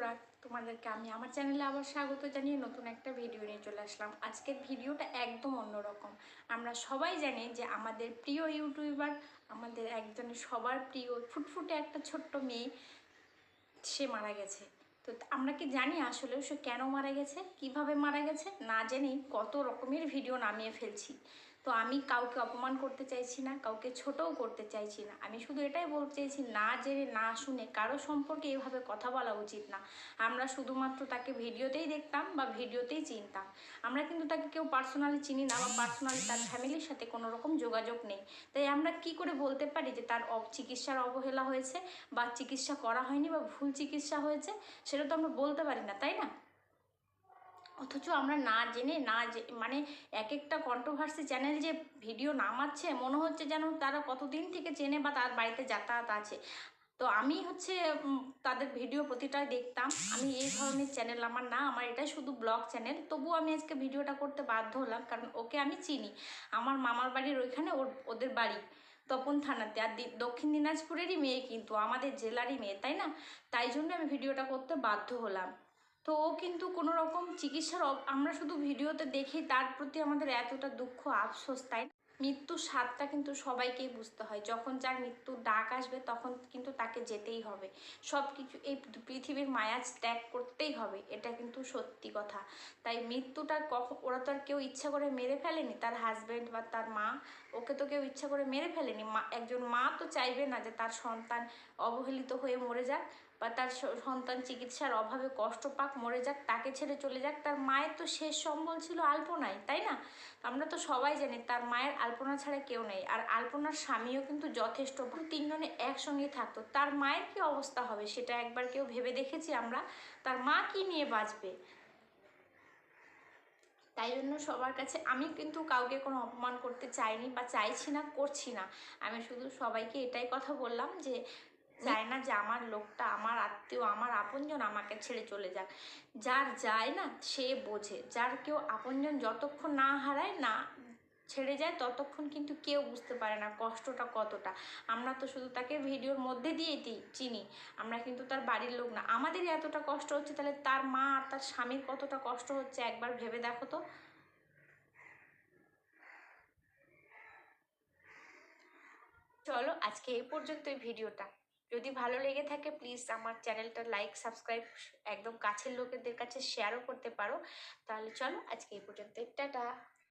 বন্ধুরা, তোমাদেরকে আমি আমার চ্যানেলে আবার স্বাগত জানিয়ে নতুন একটা ভিডিও নিয়ে চলে আসলাম। আজকের ভিডিওটা একদম অন্যরকম। আমরা সবাই জানি যে আমাদের প্রিয় ইউটিউবার, আমাদের একজনের সবার প্রিয় ফুটফুটে একটা ছোট্ট মেয়ে, সে মারা গেছে। তো আমরা কি জানি আসলে সে কেন মারা গেছে, কীভাবে মারা গেছে, না জেনেই কত রকমের ভিডিও নামিয়ে ফেলছি। তো আমি কাউকে অপমান করতে চাইছি না, কাউকে ছোটও করতে চাইছি না। আমি শুধু এটাই বলতে চাইছি, না জেনে, না শুনে কারও সম্পর্কে এভাবে কথা বলা উচিত না। আমরা শুধুমাত্র তাকে ভিডিওতেই দেখতাম বা ভিডিওতেই চিনতাম। আমরা কিন্তু তাকে কেউ পার্সোনালি চিনি না বা পার্সোনালি তার ফ্যামিলির সাথে কোনো রকম যোগাযোগ নেই। তাই আমরা কি করে বলতে পারি যে তার চিকিৎসার অবহেলা হয়েছে বা চিকিৎসা করা হয়নি বা ভুল চিকিৎসা হয়েছে? সেটা তো আমরা বলতে পারি না, তাই না? অথচ আমরা না জেনে, না মানে এক একটা কন্ট্রোভার্সি চ্যানেল যে ভিডিও নামাচ্ছে, মনে হচ্ছে যেন তারা কতদিন থেকে চেনে বা তার বাড়িতে যাতায়াত আছে। তো আমি হচ্ছে তাদের ভিডিও প্রতিটাই দেখতাম। আমি এই ধরনের চ্যানেল আমার না, আমার এটাই শুধু ব্লগ চ্যানেল তবুও আমি আজকে ভিডিওটা করতে বাধ্য হলাম, কারণ ওকে আমি চিনি। আমার মামার বাড়ির ওইখানে ওর, ওদের বাড়ি, তপন থানাতে। আর দক্ষিণ দিনাজপুরেরই মেয়ে কিন্তু, আমাদের জেলারই মেয়ে, তাই না? তাই জন্য আমি ভিডিওটা করতে বাধ্য হলাম। তো ও কিন্তু কোনো রকম চিকিৎসার আমরা শুধু ভিডিওতে দেখি, তার প্রতি আমাদের এতটা দুঃখ, আফসোস, তাই মৃত্যুর স্বাদটা কিন্তু সবাইকেই বুঝতে হয়। যখন যার মৃত্যুর ডাক আসবে, তখন কিন্তু তাকে যেতেই হবে। সব কিছু এই পৃথিবীর মায়া ত্যাগ করতেই হবে, এটা কিন্তু সত্যি কথা। তাই মৃত্যুটা কখন ওরা তো আর কেউ ইচ্ছা করে মেরে ফেলেনি। তার হাজব্যান্ড বা তার মা, ওকে তো কেউ ইচ্ছা করে মেরে ফেলেনি। মা একজন মা তো চাইবে না যে তার সন্তান অবহেলিত হয়ে মরে যাক। বা তার সন্তান চিকিৎসার অভাবে কষ্ট পাক, মরে যাক, তাকে ছেড়ে চলে যাক, তার মায়ের তো শেষ সম্বল ছিল আলপনাই তাই না? আমরা তো সবাই জানি তার মায়ের আলপনা ছাড়া কেউ নেই, আর আলপনার স্বামীও কিন্তু যথেষ্ট তিনজনে একসঙ্গে থাকতো। তার মায়ের কি অবস্থা হবে সেটা একবার কেউ ভেবে দেখেছি আমরা। তার মা কি নিয়ে বাঁচবে? তাই জন্য সবার কাছে আমি কিন্তু কাউকে কোনো অপমান করতে চাইনি বা চাইছি না, করছি না। আমি শুধু সবাইকে এটাই কথা বললাম যে চায় না যে আমার লোকটা, আমার আত্মীয়, আমার আপনজন আমাকে ছেড়ে চলে যাক। যার যায় না, সে বোঝে। যার কেউ আপনজন যতক্ষণ না হারায়, না ছেড়ে যায়, ততক্ষণ কিন্তু কেউ বুঝতে পারে না কষ্টটা কতটা। আমরা তো শুধু তাকে ভিডিওর মধ্যে দিয়েই দিই, চিনি। আমরা কিন্তু তার বাড়ির লোক না। আমাদেরই এতটা কষ্ট হচ্ছে, তাহলে তার মা আর তার স্বামীর কতটা কষ্ট হচ্ছে, একবার ভেবে দেখো তো। চলো, আজকে এই পর্যন্তই ভিডিওটা। যদি ভালো লেগে থাকে প্লিজ আমার চ্যানেলটা লাইক সাবস্ক্রাইব একদম কাছের লোকেদের কাছে শেয়ারও করতে পারো। তাহলে চলো আজকে এই পর্যন্ত টাটা।